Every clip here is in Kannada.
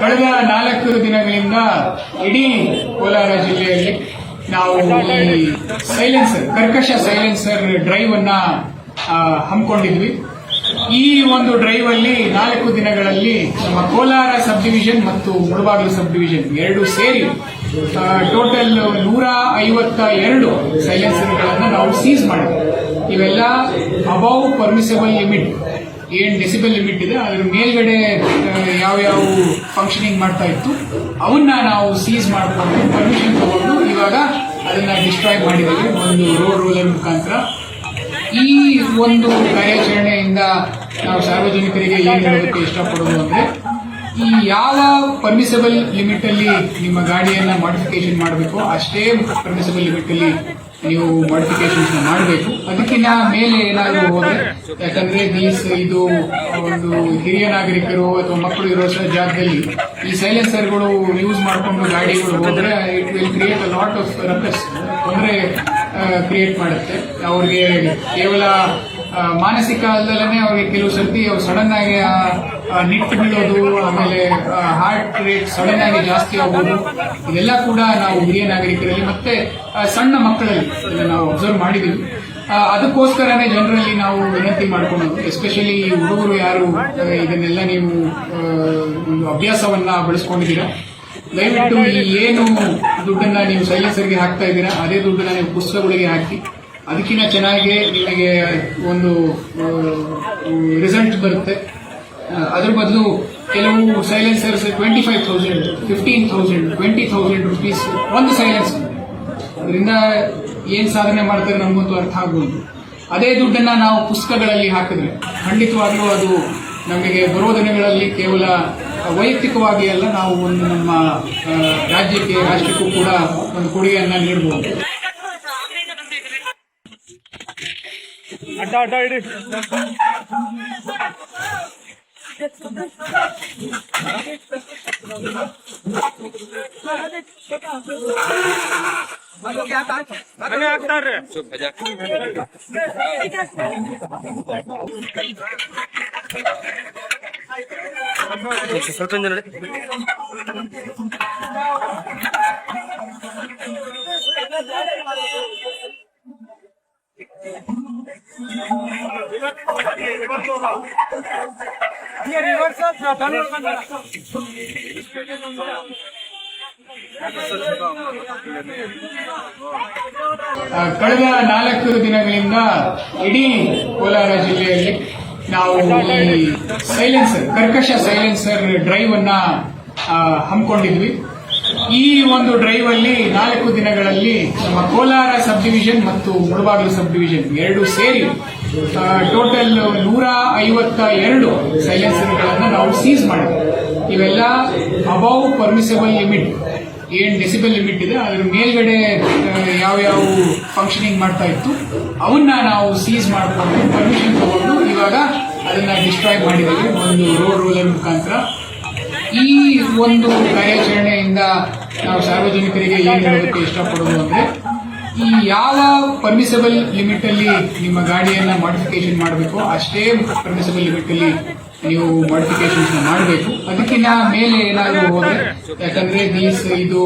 ಕಳೆದ ನಾಲ್ಕು ದಿನಗಳಿಂದ ಇಡೀ ಕೋಲಾರ ಜಿಲ್ಲೆಯಲ್ಲಿ ನಾವು ಈ ಸೈಲೆನ್ಸರ್ ಕರ್ಕಶ ಸೈಲೆನ್ಸರ್ ಡ್ರೈವ್ ಅನ್ನ ಹಮ್ಮಿಕೊಂಡಿದ್ವಿ. ಈ ಒಂದು ಡ್ರೈವ್ ಅಲ್ಲಿ ನಾಲ್ಕು ದಿನಗಳಲ್ಲಿ ನಮ್ಮ ಕೋಲಾರ ಸಬ್ ಡಿವಿಷನ್ ಮತ್ತು ಮುಳಬಾಗಿಲು ಸಬ್ ಡಿವಿಷನ್ ಎರಡು ಸೇರಿ ಟೋಟಲ್ ನೂರ ಐವತ್ತ ಎರಡು ಸೈಲೆನ್ಸರ್ಗಳನ್ನು ನಾವು ಸೀಸ್ ಮಾಡಿದ್ವಿ. ಇವೆಲ್ಲ ಅಬೌವ್ ಪರ್ಮಿಸಬಲ್ ಲಿಮಿಟ್ ಏನ್ ಡೆಸಿಬಲ್ ಲಿಮಿಟ್ ಇದೆ, ಅದ್ರ ಮೇಲ್ಗಡೆ ಯಾವ ಯಾವ ಫಂಕ್ಷನಿಂಗ್ ಮಾಡ್ತಾ ಇತ್ತು, ಅವನ್ನ ನಾವು ಸೀಸ್ ಮಾಡಿಕೊಂಡು ಪರ್ಮಿಷನ್ ತಗೊಂಡು ಇವಾಗ ಅದನ್ನ ಡಿಸ್ಟ್ರಾಯ್ ಮಾಡಿದ್ದೀವಿ, ಒಂದು ರೋಡ್ ರೂಲರ್ ಮುಖಾಂತರ. ಈ ಒಂದು ಕಾರ್ಯಾಚರಣೆಯಿಂದ ನಾವು ಸಾರ್ವಜನಿಕರಿಗೆ ಏನು ಹೇಳೋದಕ್ಕೆ ಇಷ್ಟಪಡೋದು ಅಂದ್ರೆ, ಈ ಯಾವ ಪರ್ಮಿಸಬಲ್ ಲಿಮಿಟ್ ಅಲ್ಲಿ ನಿಮ್ಮ ಗಾಡಿಯನ್ನ ಮಾಡಿಫಿಕೇಶನ್ ಮಾಡಬೇಕು, ಅಷ್ಟೇ ಪರ್ಮಿಸಬಲ್ ಲಿಮಿಟ್ ಅಲ್ಲಿ ನೀವು ಮಾಡಿಫಿಕೇಶನ್ಸ್ ಮಾಡಬೇಕು. ಅದಕ್ಕಿಂತ ಮೇಲೆ ಏನಾದರೂ ಹೋದರೆ, ಯಾಕಂದರೆ ದೀಸ್ ಇದು ಒಂದು ಹಿರಿಯ ನಾಗರಿಕರು ಅಥವಾ ಮಕ್ಕಳು ಇರೋ ಜಾಗದಲ್ಲಿ ಈ ಸೈಲೆನ್ಸರ್ಗಳು ಯೂಸ್ ಮಾಡಿಕೊಂಡು ಗಾಡಿಗಳು ಹೋದರೆ it will create a lot of ruckus ತೊಂದರೆ ಕ್ರಿಯೇಟ್ ಮಾಡುತ್ತೆ. ಅವ್ರಿಗೆ ಕೇವಲ ಮಾನಸಿಕ ಅಲ್ಲದಲ್ಲೇ ಅವ್ರಿಗೆ ಕೆಲವು ಸರ್ತಿ ಅವ್ರು ಸಡನ್ ಆಗಿ ನಿಟ್ಟು ಬೀಳೋದು, ಆಮೇಲೆ ಹಾರ್ಟ್ ರೇಟ್ ಸಡನ್ ಆಗಿ ಜಾಸ್ತಿ ಆಗೋದು, ಇದೆಲ್ಲ ಕೂಡ ನಾವು ಹಿರಿಯ ನಾಗರಿಕರಲ್ಲಿ ಮತ್ತೆ ಸಣ್ಣ ಮಕ್ಕಳಲ್ಲಿ ನಾವು ಅಬ್ಸರ್ವ್ ಮಾಡಿದೀವಿ. ಅದಕ್ಕೋಸ್ಕರನೇ ಜನರಲ್ಲಿ ನಾವು ವಿನಂತಿ ಮಾಡ್ಕೊಳ್ಳೋದು ಎಸ್ಪೆಷಲಿ ಹುಡುಗರು ಯಾರು ಇದನ್ನೆಲ್ಲ ನೀವು ಒಂದು ಅಭ್ಯಾಸವನ್ನ ಬೆಳೆಸ್ಕೊಂಡಿದ್ದೀರಾ? ದಯವಿಟ್ಟು ಏನು ದುಡ್ಡನ್ನ ನೀವು ಸೈಲೆನ್ಸರ್ಗೆ ಹಾಕ್ತಾ ಇದ್ದೀರಾ, ಅದೇ ದುಡ್ಡನ್ನ ನೀವು ಪುಸ್ತಕಗಳಿಗೆ ಹಾಕಿ ಅದಕ್ಕಿಂತ ಚೆನ್ನಾಗಿ ನಿಮಗೆ ಒಂದು ರಿಸಲ್ಟ್ ಬರುತ್ತೆ. ಅದ್ರ ಬದಲು ಕೆಲವು silencers twenty five thousand fifteen thousand twenty thousand rupees ಒಂದು ಸೈಲೆನ್ಸ್ ಅದರಿಂದ ಏನ್ ಸಾಧನೆ ಮಾಡ್ತಾರೆ ನಮಗಂತೂ ಅರ್ಥ ಆಗ್ಬೋದು ಅದೇ ದುಡ್ಡನ್ನ ನಾವು ಪುಸ್ತಕಗಳಲ್ಲಿ ಹಾಕಿದ್ರೆ, ಖಂಡಿತವಾಗ್ಲೂ ಅದು ನಮಗೆ ಬರುವ ದಿನಗಳಲ್ಲಿ ಕೇವಲ ವೈಯಕ್ತಿಕವಾಗಿ ಅಲ್ಲ, ನಾವು ಒಂದು ನಮ್ಮ ರಾಜ್ಯಕ್ಕೆ, ರಾಷ್ಟ್ರಕ್ಕೂ ಕೂಡ ಒಂದು ಕೊಡುಗೆಯನ್ನ ನೀಡಬಹುದು ಅಡ್ಡ ಅಡ್ಡ ಇಡಿ ಮನೆ ಹಾಕ್ತಾರ್ರಿ ಸ್ವಲ್ಪ ಹಿಂದೆ ಕಳೆದ ನಾಲ್ಕು ದಿನಗಳಿಂದ ಇಡೀ ಕೋಲಾರ ಜಿಲ್ಲೆಯಲ್ಲಿ ನಾವು ಈ ಸೈಲೆನ್ಸರ್ ಕರ್ಕಶ ಸೈಲೆನ್ಸರ್ ಡ್ರೈವ್ ಅನ್ನ ಹಮ್ಮಿಕೊಂಡಿದ್ವಿ. ಈ ಒಂದು ಡ್ರೈವ್ ಅಲ್ಲಿ ನಾಲ್ಕು ದಿನಗಳಲ್ಲಿ ನಮ್ಮ ಕೋಲಾರ ಸಬ್ ಡಿವಿಷನ್ ಮತ್ತು ಮುಳಬಾಗಿಲು ಸಬ್ ಡಿವಿಷನ್ ಎರಡು ಸೇರಿ ಟೋಟಲ್ ನೂರ ಐವತ್ತ ಎರಡು ಸೈಲೆನ್ಸರ್ಗಳನ್ನು ನಾವು ಸೀಸ್ ಮಾಡಿದ್ವಿ. ಇವೆಲ್ಲ ಅಬೌವ್ ಪರ್ಮಿಸಬಲ್ ಲಿಮಿಟ್ ಏನು ಡೆಸಿಬಲ್ ಲಿಮಿಟ್ ಇದೆ, ಅದ್ರ ಮೇಲ್ಗಡೆ ಯಾವ್ಯಾವ ಫಂಕ್ಷನಿಂಗ್ ಮಾಡ್ತಾ ಇತ್ತು, ಅವನ್ನ ನಾವು ಸೀಸ್ ಮಾಡಿಕೊಂಡು ಪರ್ಮಿಷನ್ ತಗೊಂಡು ಇವಾಗ ಅದನ್ನ ಡಿಸ್ಟ್ರಾಯ್ ಮಾಡಿದ್ದೀವಿ. ಒಂದು ರೋಡ್ ರೂಲರ್ ಮುಖಾಂತರ. ಈ ಒಂದು ಕಾರ್ಯಾಚರಣೆಯಿಂದ ನಾವು ಸಾರ್ವಜನಿಕರಿಗೆ ಏನು ಹೇಳೋದಕ್ಕೆ ಇಷ್ಟಪಡೋದು ಅಂದ್ರೆ ಈ ಯಾವ ಪರ್ಮಿಸಬಲ್ ಲಿಮಿಟ್ ಅಲ್ಲಿ ನಿಮ್ಮ ಗಾಡಿಯನ್ನ ಮಾಡಿಫಿಕೇಶನ್ ಮಾಡಬೇಕು. ಅಷ್ಟೇ ಪರ್ಮಿಸಬಲ್ ಲಿಮಿಟ್ ಅಲ್ಲಿ ನೀವು ಮಾಡಿಫಿಕೇಶನ್ಸ್ ಮಾಡಬೇಕು. ಅದಕ್ಕಿಂತ ಮೇಲೆ ಏನಾದರೂ ಹೋದ್ರೆ, ಯಾಕಂದ್ರೆ ದೀಸ್ ಇದು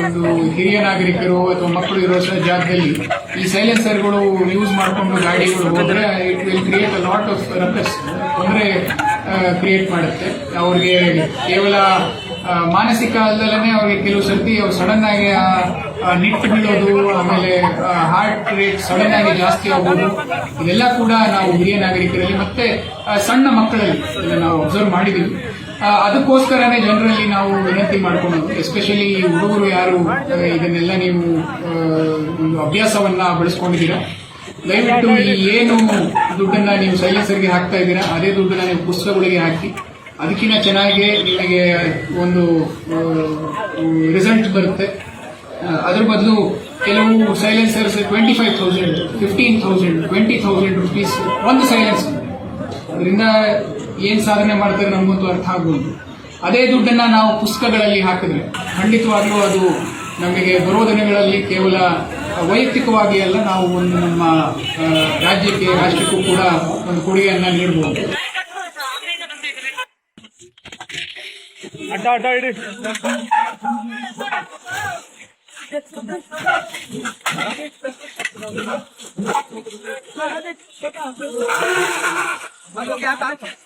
ಒಂದು ಹಿರಿಯ ನಾಗರಿಕರು ಅಥವಾ ಮಕ್ಕಳು ಇರೋ ಜಾಗದಲ್ಲಿ ಈ ಸೈಲೆನ್ಸರ್ಗಳು ಯೂಸ್ ಮಾಡಿಕೊಂಡು ಗಾಡಿಗಳು ಹೋದ್ರೆ it will create a lot of ruckus ತೊಂದರೆ ಕ್ರಿಯೇಟ್ ಮಾಡುತ್ತೆ. ಅವ್ರಿಗೆ ಕೇವಲ ಮಾನಸಿಕ ಅಲ್ಲದಲ್ಲೇ ಅವ್ರಿಗೆ ಕೆಲವು ಸರ್ತಿ ಅವ್ರು ಸಡನ್ ಆಗಿ ನಿಟ್ಟು ಬೀಳೋದು, ಆಮೇಲೆ ಹಾರ್ಟ್ ರೇಟ್ ಸಡನ್ ಆಗಿ ಜಾಸ್ತಿ ಆಗೋದು, ಇದೆಲ್ಲ ಕೂಡ ನಾವು ಹಿರಿಯ ನಾಗರಿಕರಲ್ಲಿ ಮತ್ತೆ ಸಣ್ಣ ಮಕ್ಕಳಲ್ಲಿ ನಾವು ಅಬ್ಸರ್ವ್ ಮಾಡಿದೀವಿ. ಅದಕ್ಕೋಸ್ಕರನೇ ಜನರಲ್ಲಿ ನಾವು ವಿನಂತಿ ಮಾಡ್ಕೊಳ್ಳೋದು ಎಸ್ಪೆಷಲಿ ಹುಡುಗರು ಯಾರು ಇದನ್ನೆಲ್ಲ ನೀವು ಒಂದು ಅಭ್ಯಾಸವನ್ನ ಬೆಳೆಸ್ಕೊಂಡಿದ್ದೀರಾ? ದಯವಿಟ್ಟು ಏನು ದುಡ್ಡನ್ನ ನೀವು ಸೈಲೆನ್ಸರ್ಗೆ ಹಾಕ್ತಾ ಇದ್ದೀರಾ, ಅದೇ ದುಡ್ಡನ್ನ ನೀವು ಪುಸ್ತಕಗಳಿಗೆ ಹಾಕಿ ಅದಕ್ಕಿಂತ ಚೆನ್ನಾಗಿ ನಿಮಗೆ ಒಂದು ರಿಸಲ್ಟ್ ಬರುತ್ತೆ. ಅದ್ರ ಬದಲು ಕೆಲವು silencers twenty five thousand fifteen thousand twenty thousand rupees ಒಂದು ಸೈಲೆನ್ಸ್ ಅದರಿಂದ ಏನು ಸಾಧನೆ ಮಾಡ್ತಾರೆ ನಮಗಂತೂ ಅರ್ಥ ಆಗ್ಬೋದು ಅದೇ ದುಡ್ಡನ್ನ ನಾವು ಪುಸ್ತಕಗಳಲ್ಲಿ ಹಾಕಿದ್ರೆ, ಖಂಡಿತವಾಗ್ಲೂ ಅದು ನಮಗೆ ಬರುವ ದಿನಗಳಲ್ಲಿ ಕೇವಲ ವೈಯಕ್ತಿಕವಾಗಿ ಅಲ್ಲ, ನಾವು ಒಂದು ನಮ್ಮ ರಾಜ್ಯಕ್ಕೆ, ರಾಷ್ಟ್ರಕ್ಕೂ ಕೂಡ ಒಂದು ಕೊಡುಗೆಯನ್ನ ನೀಡಬಹುದು ದಾಡ್ ದಾಡ್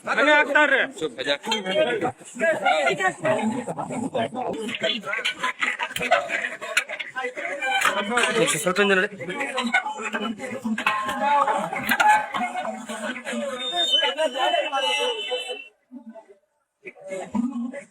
ಮನೆ ಹಾಕ್ತಾರ್ರಿ ಸ್ವಲ್ಪ ನೋಡಿ